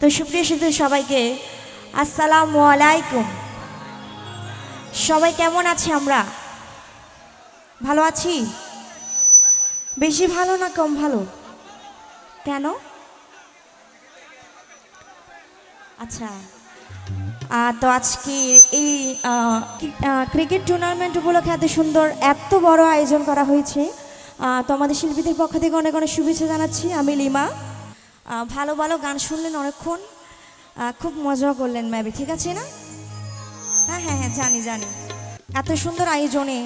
তো সুপ্রিয় শুধু সবাইকে, আসসালামু আলাইকুম। সবাই কেমন আছে আমরা? ভালো আছি? বেশি ভালো না কম ভালো? কেন? আচ্ছা তো আজকে এই ক্রিকেট টুর্নামেন্ট উপলক্ষে এত সুন্দর, এত বড় আয়োজন করা হয়েছে। তো আমাদের শিল্পীদের পক্ষ থেকে অনেক অনেক শুভেচ্ছা জানাচ্ছি। আমি লিমা। ভালো ভালো গান শুনলেন অনেকক্ষণ। খুব মজা করলেন ম্যাবি ঠিক আছে না? হ্যাঁ হ্যাঁ হ্যাঁ জানি জানি। এত সুন্দর আয়োজনে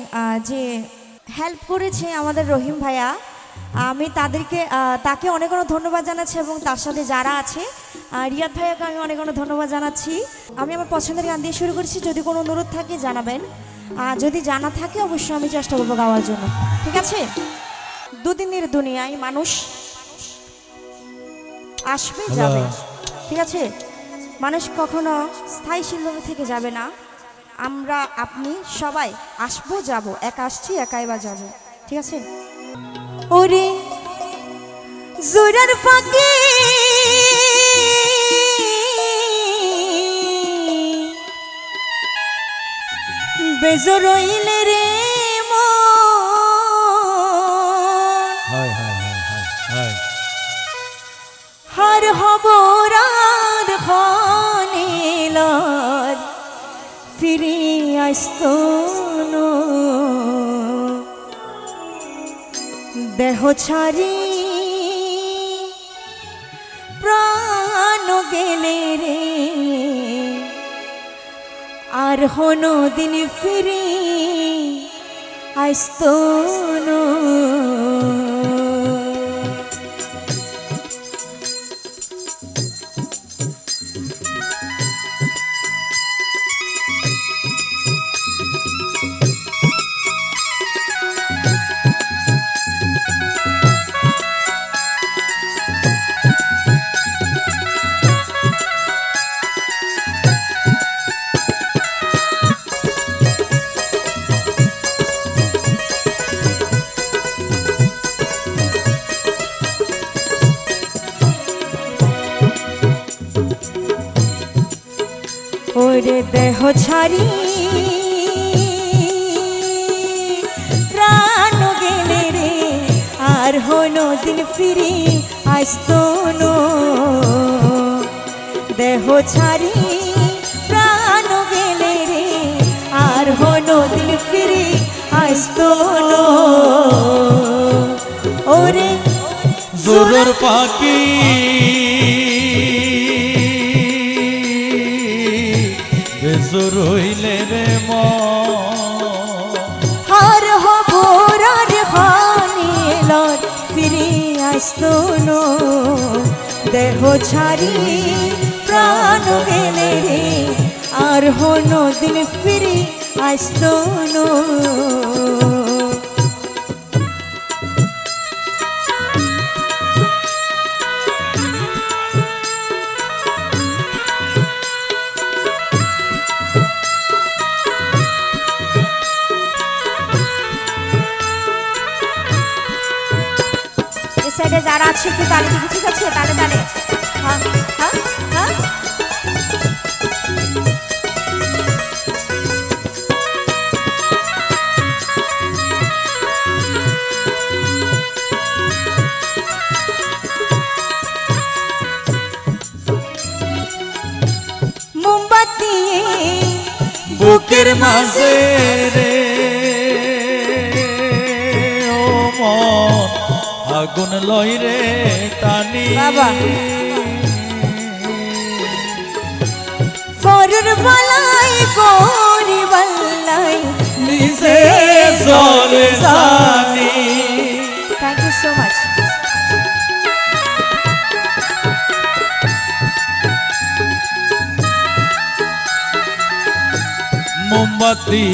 যে হেল্প করেছে আমাদের রহিম ভাইয়া, আমি তাদেরকে তাকে অনেক অনেক ধন্যবাদ জানাচ্ছি এবং তার সাথে যারা আছে রিয়াদ ভাইয়াকে আমি অনেক অনেক ধন্যবাদ জানাচ্ছি। আমি আমার পছন্দের গান দিয়ে শুরু করছি, যদি কোনো অনুরোধ থাকে জানাবেন। আর যদি জানা থাকে অবশ্যই আমি চেষ্টা করব গাওয়ার জন্য, ঠিক আছে? দুদিনের দুনিয়ায় মানুষ আসবে যাবে। ঠিক আছে? মানুষ কখনো স্থায়ীশীলভাবে থেকে যাবে না। আমরা আপনি সবাই আসব যাব। একা আসছি একাই বা যাব। ঠিক আছে? ওরে জোরার বেজরইলে রে। হার হবরার খনিলর ফিরে আসতো। দেহ ছাড়ি। প্রাণ গেলে রে। আর হনো দিন ফিরে আসতো না। দেহ ছাড়ি প্রাণ গেলে রে, আর হনো দিন ফিরি আসত দেহ ছাড়ি, প্রাণ গেলে রে, আর হনো হইলে রে হার হবরার হানিলর ফিরে আসতো দেহ ছাড়ি প্রাণ গেলে রে, আর হন দিন ফিরে সাইডে যারা আছে একটু তালে দিকে ঠিক আছে? তালে তালে হ্যাঁ হ্যাঁ হ্যাঁ। মোমবাতি বুকের মাঝে রে আগুন লই রে টানি। বাবা। ফরর বালাই গরি বালাই নিজে জলে জানি থ্যাংক ইউ সো মাচ মোমবাতি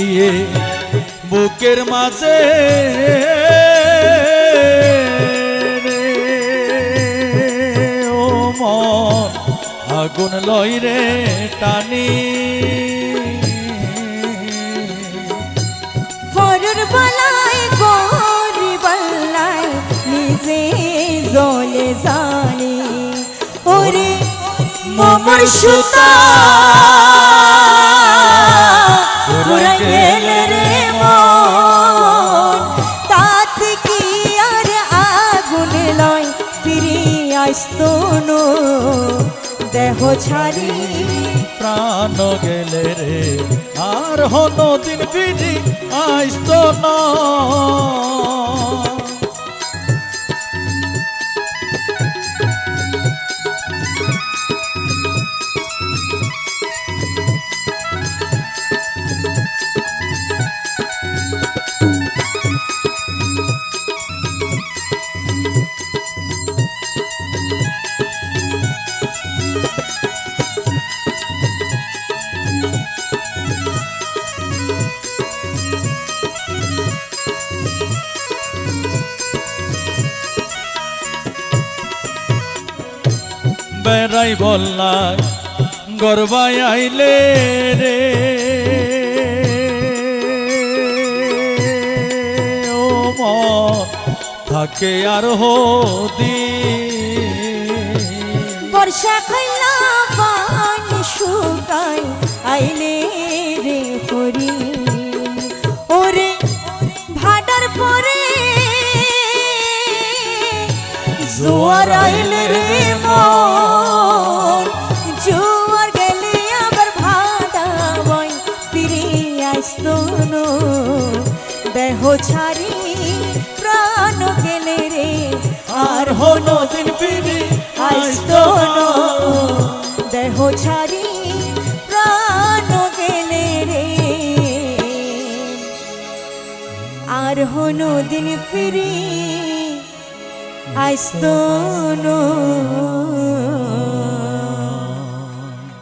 বুকের মাঝে আগুন লই রে টানি। ফরর বালাই গরি বালাই নিজে জলে জানি। ওরে মোমর সুতা। ছাড়ি। প্রাণ গেলে রে আর হন দিন ফিরি আইস্ত না। বেড়াই বললাই গরবাই আইলে রে। ও থাকে আর হদি। বর্ষা খাইলা পানি শুকাই আইলে রে হরি। ওরে ভাডার পরে, জোয়ার আইলে আসতো নো দেহ ছাড়ি প্রাণ গেলে রে। আর হন দিন ফিরি আসতো নো দেহ ছাড়ি প্রাণ গেলে রে। আর হনো দিন ফিরি আসতো নো